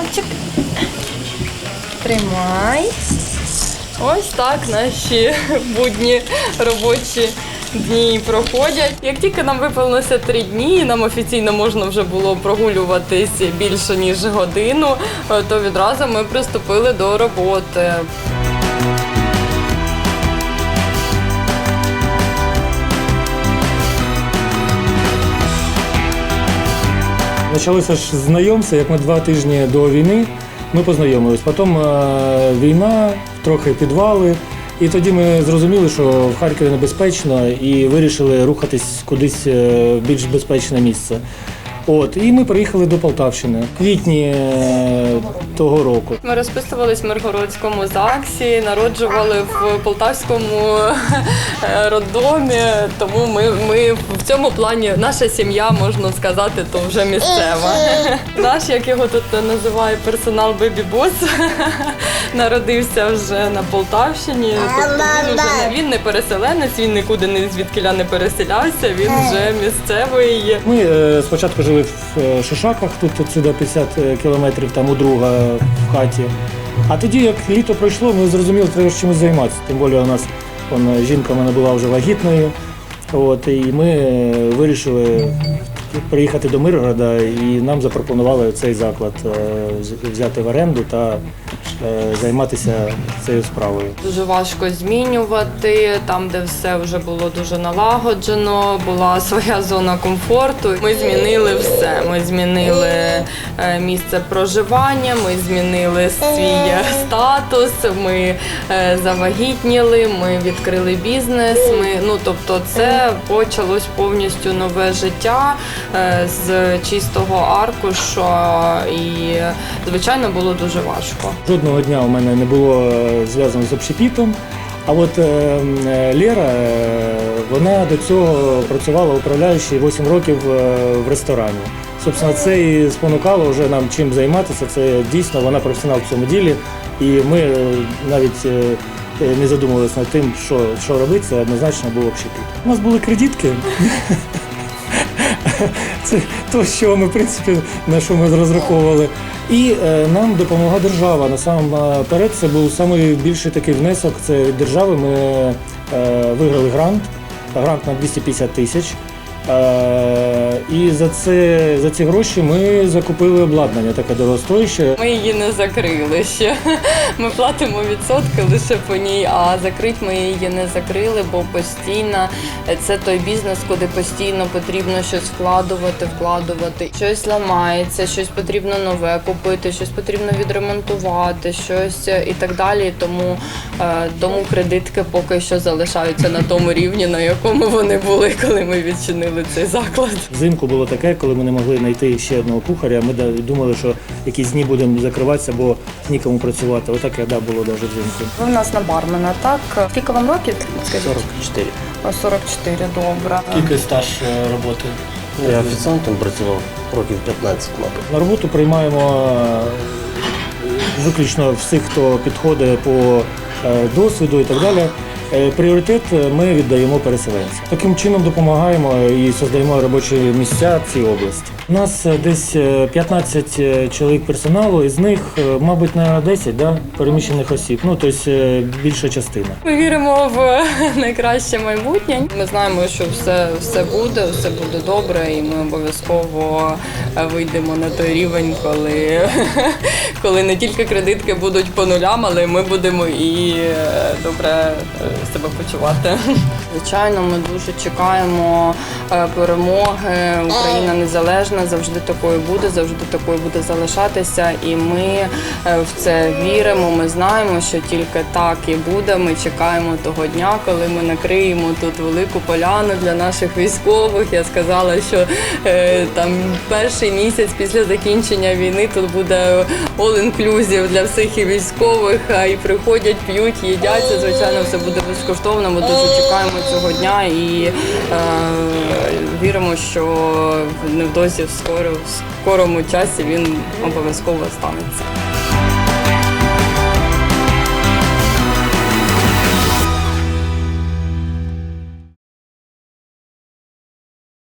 кусочок. Тримай. Ось так наші будні робочі дні проходять. Як тільки нам виповнилося три дні, і нам офіційно можна вже було прогулюватись більше ніж годину, то відразу ми приступили до роботи. Почалося ж знайомство, як ми два тижні до війни ми познайомились. Потім е, війна, трохи підвали. І тоді ми зрозуміли, що в Харкові небезпечно і вирішили рухатись кудись е, в більш безпечне місце. От, і ми приїхали до Полтавщини в квітні е, того року. Ми розписувались в Миргородському ЗАГСі, народжували в Полтавському е, роддомі, тому ми, ми в цьому плані наша сім'я, можна сказати, то вже місцева. Наш, як його тут називає персонал Бебі Бос, народився вже на Полтавщині. Тобто він вже не він не переселенець, він нікуди не звідкиля не переселявся. Він вже місцевий. Ми е, спочатку жили в е, Шишаках, тут отсюди 50 кілометрів, там у друга в хаті. А тоді, як літо пройшло, ми зрозуміли, треба чимось займатися. Тим більше у нас он, е, жінка в була вже вагітною. От, і ми е, вирішили приїхати до Миргорода, і нам запропонували цей заклад е, взяти в оренду та е, займатися цією справою. Дуже важко змінювати там, де все вже було дуже налагоджено, була своя зона комфорту. Ми змінили все. Ми змінили е, місце проживання, ми змінили свій е, статус, ми е, завагітніли, ми відкрили бізнес. Ми ну тобто, це почалось повністю нове життя е, з чистого аркушу, і звичайно було дуже важко. Жодного дня у мене не було е, зв'язано з общепітом. А от е, е, Лера, вона до цього працювала управляючою 8 років в ресторані. Собственно, це і спонукало вже нам чим займатися. Це дійсно вона професіонал в цьому ділі. І ми навіть не задумувалися над тим, що, що робити, це однозначно був общепіт. У нас були кредитки. Це то, що ми, в принципі, на що ми розраховували. І е, нам допомогла держава. Насамперед, це був найбільший такий внесок. Це від держави. Ми е, виграли грант, грант на 250 тисяч. Е, і за це за ці гроші ми закупили обладнання таке дорогостояще. Ми її не закрили ще. Ми платимо відсотки лише по ній, а закрити ми її не закрили, бо постійно це той бізнес, куди постійно потрібно щось вкладувати, вкладувати. Щось ламається, щось потрібно нове купити, щось потрібно відремонтувати, щось і так далі. Тому, е, тому кредитки поки що залишаються на тому рівні, на якому вони були, коли ми відчинили цей заклад. Взимку було таке, коли ми не могли знайти ще одного кухаря. Ми думали, що якісь дні будемо закриватися, бо нікому працювати. Отаке да, було навіть взимку. Ви в нас на бармена, так? Скільки вам років? Скажіть? 44. О, 44, добре. Скільки стаж е, роботи? Я офіціантом працював років 15, мабуть. На роботу приймаємо е, виключно всіх, хто підходить по е, досвіду і так далі. Е, Пріоритет ми віддаємо переселенцям. Таким чином допомагаємо і создаємо робочі місця в цій області. У нас е, десь е, 15 чоловік персоналу, із них, е, мабуть, на 10 да, переміщених осіб. Ну, тобто е, більша частина. Ми віримо в найкраще майбутнє. Ми знаємо, що все, все буде, все буде добре, і ми обов'язково е, вийдемо на той рівень, коли, коли не тільки кредитки будуть по нулям, але ми будемо і е, добре е, себе почувати. Звичайно, ми дуже чекаємо е, перемоги. Україна незалежна, завжди такою буде, завжди такою буде залишатися. І ми е, в це віримо. Ми знаємо, що тільки так і буде. Ми чекаємо того дня, коли ми накриємо тут велику поляну для наших військових. Я сказала, що е, там перший місяць після закінчення війни тут буде all-inclusive для всіх і військових. І приходять, п'ють, їдять. Це, звичайно, все буде безкоштовно. Ми дуже чекаємо цього дня і е, віримо, що невдовзі в в скорому часі він обов'язково станеться.